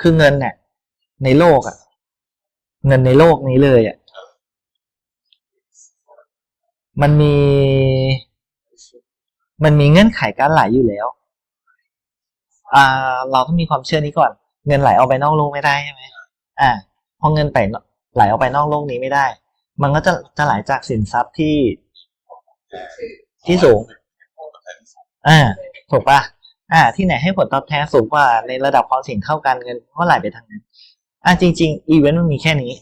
คือเงินเนี่ยในโลกอะเงินในโลกนี้เลยอะมันมี มันมีเงื่อนไขการไหลอยู่แล้ว อ่า เราต้องมีความเชื่อนี้ก่อน เงินไหลออกไปนอกโลกไม่ได้ใช่ไหมอ่าพอเงินไปไหลออกไปนอกโลกนี้ไม่ได้ มันก็จะจะไหลจากสินทรัพย์ที่ที่สูง อ่า ถูกปะ อ่า ที่ไหนให้ผลตอบแทนสูงกว่าในระดับความเสี่ยงเท่ากันเงินก็ไหลไปทางนั้น อ่าจริงๆอีเวนต์มันมีแค่นี้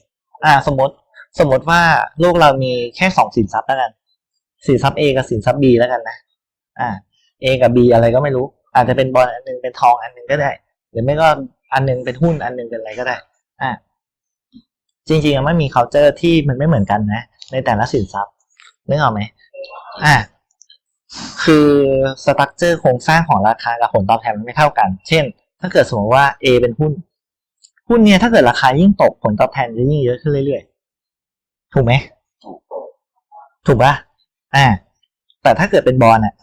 อ่า สมมติสมมติว่าโลกเรามีแค่สองสินทรัพย์แล้วกันสินทรัพย์ A กับสินทรัพย์ B แล้วกันนะอ่า A กับ B อะไรก็ไม่รู้ อาจจะเป็นบอลอันหนึงเป็นทองอันหนึงก็ได้ หรือไม่ก็อันหนึงเป็นหุ้นอันหนึงเป็นอะไรก็ได้ อ่าจริงๆมันมี culture ที่มันไม่เหมือนกันนะ ในแต่ละสินทรัพย์นึกออกไหมอ่า คือสตรัคเจอร์โครงสร้างของราคากับผลตอบแทนมันไม่เท่ากัน เช่น ถ้าเกิดสมมติว่า A เป็นหุ้น หุ้นเนี่ยถ้าเกิดราคายิ่งตกผลตอบแทนจะยิ่งเยอะขึ้นเรื่อยๆ ถูกไหม ถูกปะอ่า แต่ถ้าเกิดเป็นบอลอะ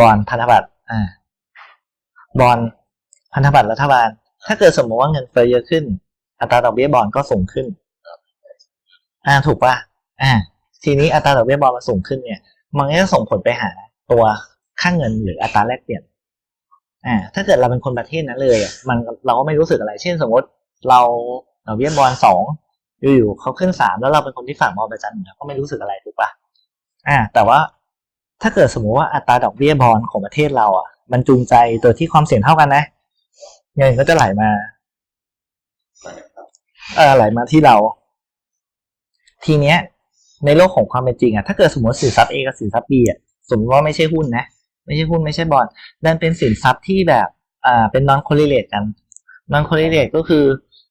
บอลพันธบัตรอ่า บอลพันธบัตรรัฐบาล ถ้าเกิดสมมติว่าเงินเฟ้อเยอะขึ้น อัตราดอกเบี้ยบอลก็สูงขึ้น อ่า ถูกปะอ่า ทีนี้อัตราดอกเบี้ยบอลมันสูงขึ้นเนี่ย มันก็จะส่งผลไปหาตัวค่าเงินหรืออัตราแลกเปลี่ยน อ่า ถ้าเกิดเราเป็นคนประเทศนั้นเลยมันเราก็ไม่รู้สึกอะไร เช่น สมมติเราดอกเบี้ยบอลสองอยู่ๆเขาขึ้นสามแล้วเราเป็นคนที่ฝากบอประจำอยู่แล้วก็ไม่รู้สึกอะไรถูกปะอ่า แต่ว่าถ้าเกิดสมมุติว่าอัตราดอกเบี้ยบอลของประเทศเราอะ มันจูงใจโดยที่ความเสี่ยงเท่ากันนะเงินก็จะไหลมาเออไหลมาที่เรา ทีเนี้ย ในโลกของความเป็นจริงอะถ้าเกิดสมมติสินทรัพย์ A กับสินทรัพย์ B อะสมมติว่าไม่ใช่หุ้นนะ ไม่ใช่หุ้นไม่ใช่บอลนั่นเป็นสินทรัพย์ที่แบบอ่าเป็น non correlate กัน non correlate ก็คือ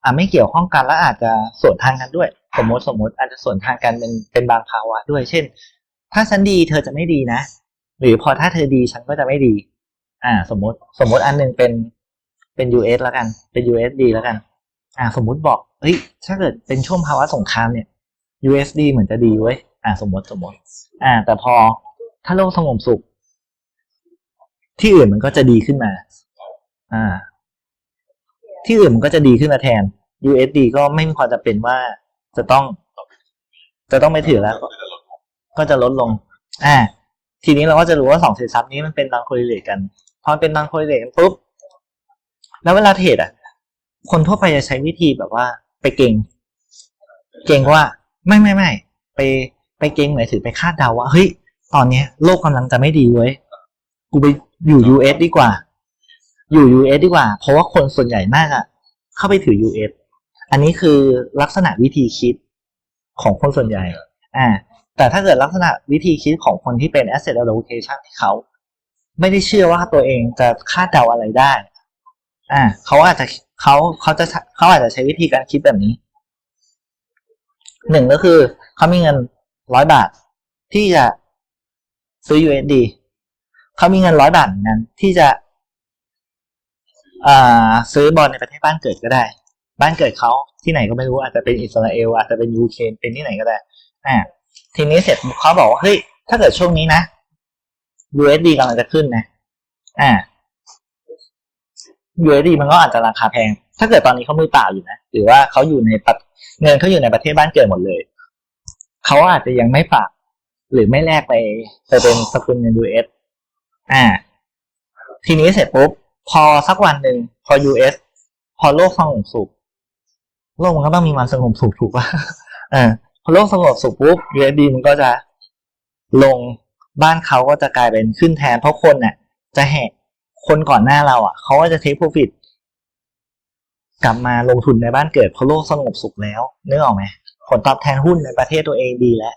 อ่าไม่เกี่ยวข้องกันและอาจจะส่วนทางกันด้วย สมมติสมมติอาจจะส่วนทางกันเป็นเป็นบางภาวะด้วย เช่น ถ้าฉันดีเธอจะไม่ดีนะ หรือพอถ้าเธอดีฉันก็จะไม่ดี อ่า สมมติสมมติอันหนึ่งเป็นเป็น US แล้วกันเป็น USD แล้วกัน อ่า สมมติบอกเฮ้ยถ้าเกิดเป็นช่วงภาวะสงครามเนี่ย USD เหมือนจะดีเว้ย อ่าสมมติสมมติ อ่า แต่พอถ้าโลกสงบสุข ที่อื่นมันก็จะดีขึ้นมา อ่า ที่อื่นมันก็จะดีขึ้นมาแทน USD ก็ไม่มีความจำเป็นว่าจะต้อง จะต้องไม่ถือแล้ว ก็จะลดลง อ่า ทีนี้เราก็จะรู้ว่าสองสินทรัพย์นี้มันเป็น non correlate กัน พอเป็น non correlate กันปุ๊บ แล้วเวลาเทรดอะ คนทั่วไปจะใช้วิธีแบบว่า ไปเก่ง เก่งว่า ไม่ไม่ไม่ไปไปเก่งหมายถึงไปคาดเดาว่าเฮ้ยตอนเนี้ยโลกกำลังจะไม่ดีเว้ยกูไปอยู่ US ดีกว่า อยู่ US ดีกว่า เพราะว่าคนส่วนใหญ่มากอะเข้าไปถือ US อันนี้คือลักษณะวิธีคิดของคนส่วนใหญ่ อ่า แต่ถ้าเกิดลักษณะวิธีคิดของคนที่เป็น asset allocation ที่เขา ไม่ได้เชื่อว่าตัวเองจะคาดเดาอะไรได้ อ่าเขาอาจจะเขาเขาจะเขาอาจจะใช้วิธีการคิดแบบนี้ หนึ่งก็คือเขามีเงินร้อยบาท ที่จะซื้อ USD เขามีเงินร้อยบาทนกันที่จะซื้อบอลในประเทศบ้านเกิดก็ได้ บ้านเกิดเขาที่ไหนก็ไม่รู้อาจจะเป็นอิสราเอลอาจจะเป็นยูเครนเป็นที่ไหนก็ได้อ่าทีนี้เสร็จเขาบอกว่าเฮ้ยถ้าเกิดช่วงนี้นะ USD กำลังจะขึ้นนะอ่า USD มันก็อาจจะราคาแพง ถ้าเกิดตอนนี้เขามือเปล่าอยู่นะหรือว่าเขาอยู่ในปเงินเขาอยู่ในประเทศบ้านเกิดหมดเลยเขาอาจจะยังไม่ฝาก หรือไม่แลกไปไปเป็นสกุลเงิน US อ่า ทีนี้เสร็จปุ๊บ พอสักวันหนึ่งพอ US พอโลกสงบสุขโลกมันก็ต้องมีวันสงบสุขถูกป่ะอ่าพอโลกสงบสุขปุ๊บ USD มันก็จะลงบ้านเขาก็จะกลายเป็นขึ้นแทนเพราะคนเนี่ยจะแหกคนก่อนหน้าเราอะเขาก็จะเทคโปรฟิต กลับมาลงทุนในบ้านเกิดเพราะโลกสงบสุขแล้วนึกออกไหมผลตอบแทนหุ้นในประเทศตัวเองดีแล้ว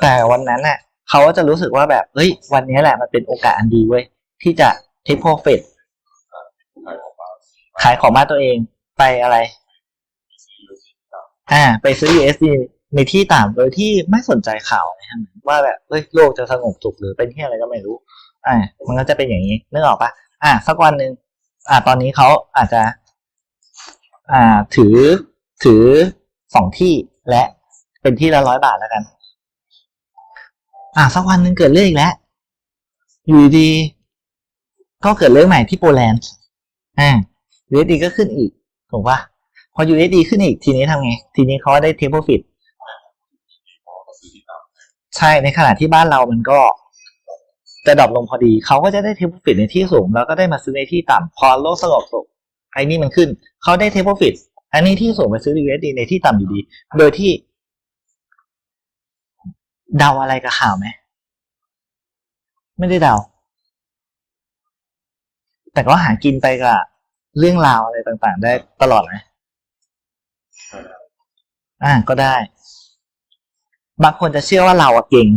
แต่วันนั้นน่ะเขาก็จะรู้สึกว่าแบบเฮ้ยวันนี้แหละมันเป็นโอกาสอันดีเว้ยที่จะเทคโปรฟิตขายของมาตัวเองไปอะไร อ่า ไปซื้อ USD ในที่ต่ำโดยที่ไม่สนใจข่าวนะว่าแบบเฮ้ยโลกจะสงบสุขหรือเป็นที่อะไรก็ไม่รู้ อ่า มันก็จะเป็นอย่างนี้นึกออกปะอ่าสักวันหนึ่งอ่า ตอนนี้เขาอาจจะ อ่า ถือถือสองที่และเป็นที่ละร้อยบาทแล้วกัน อ่าสักวันหนึ่งเกิดเรื่องอีกแล้ว อยู่ดีก็เกิดเรื่องใหม่ที่โปแลนด์ อ่า USD ก็ขึ้นอีก ถูกปะพอ USD ขึ้นอีก ทีนี้ทำไง ทีนี้เขาได้ take profit ใช่ ในขณะที่บ้านเรามันก็จะดรอปลงพอดี เขาก็จะได้ take profit ในที่สูง แล้วก็ได้มาซื้อในที่ต่ำ พอโลกสงบสุข ไอ้นี่มันขึ้น เขาได้ take profit อันนี้ที่สูงไปซื้อ USD ในที่ต่ำอยู่ดี โดยที่ เดาอะไรกับข่าวไหม ไม่ได้เดา แต่ก็หากินไปกับเรื่องราวอะไรต่างๆ ได้ตลอดไหมอ่าก็ได้ บางคนจะเชื่อว่าเราอะเก่ง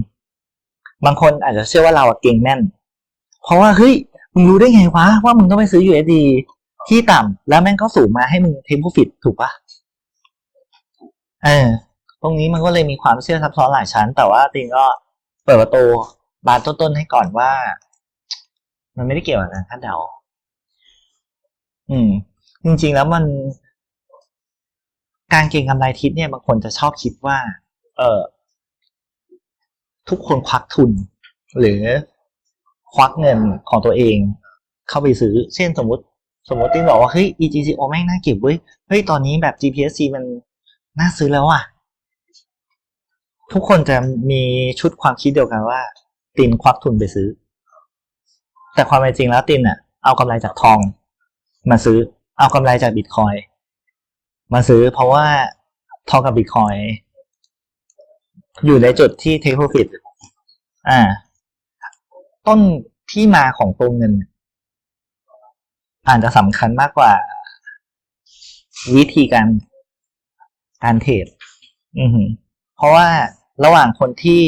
บางคนอาจจะเชื่อว่าเราอะเก่งแม่น เพราะว่าเฮ้ยมึงรู้ได้ไงวะว่ามึงต้องไปซื้อ USD ที่ต่ำแล้วแม่งก็สูงมาให้มึงเทม p พ o ิ t ถูกปะเออตรงนี้มันก็เลยมีความเชื่อซับซ้อนหลายชั้น แต่ว่าติงก็เปิดประตูบานต้นๆให้ก่อนว่า มันไม่ได้เกี่ยวกับการคาดเดาอืม จริง ๆ แล้วมัน การเก็งกำไรทิศเนี่ยบางคนจะชอบคิดว่า เออทุกคนควักทุน หรือควักเงินของตัวเอง เข้าไปซื้อ เช่นสมมติ สมมติติ้งบอกว่าเฮ้ย EGCO แม่งน่าเก็บเว้ย เฮ้ย ตอนนี้แบบ GPSC มันน่าซื้อแล้วอะ ทุกคนจะมีชุดความคิดเดียวกันว่า ตินควักทุนไปซื้อ แต่ความเป็นจริงแล้วตินอะ เอากำไรจากทอง มาซื้อ เอากำไรจากบิตคอยมาซื้อ เพราะว่าทองกับบิตคอยอยู่ในจุดที่ take profit อ่า ต้นที่มาของตัวเงิน อาจจะสำคัญมากกว่า วิธีการการเทรดอือเพราะว่าระหว่างคนที่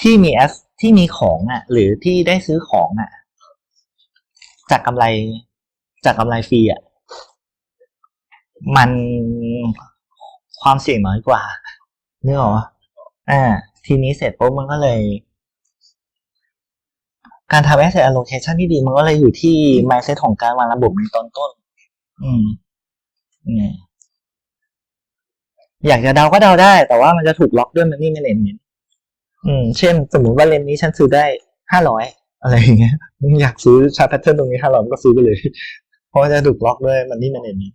ที่มีแอสที่มีของอะ หรือที่ได้ซื้อของอะ จากกำไรจากกำไรฟรีอะ มันความเสี่ยงน้อยกว่านึกออกปะอ่า ทีนี้เสร็จปุ๊บมันก็เลย การทำ asset allocation ที่ดีมันก็เลยอยู่ที่ mindset ของการวางระบบในตอนต้น อืมอยากจะเดาก็เดาได้ แต่ว่ามันจะถูกล็อกด้วย money management อืม เช่น สมมุติว่าเลนนี้ฉันซื้อได้ห้าร้อยอะไรอย่างเงี้ยมึงอยากซื้อชาร์ตแพทเทิร์นตรงนี้ห้าร้อยก็ซื้อไปเลย เพราะว่าจะถูกล็อกด้วย money management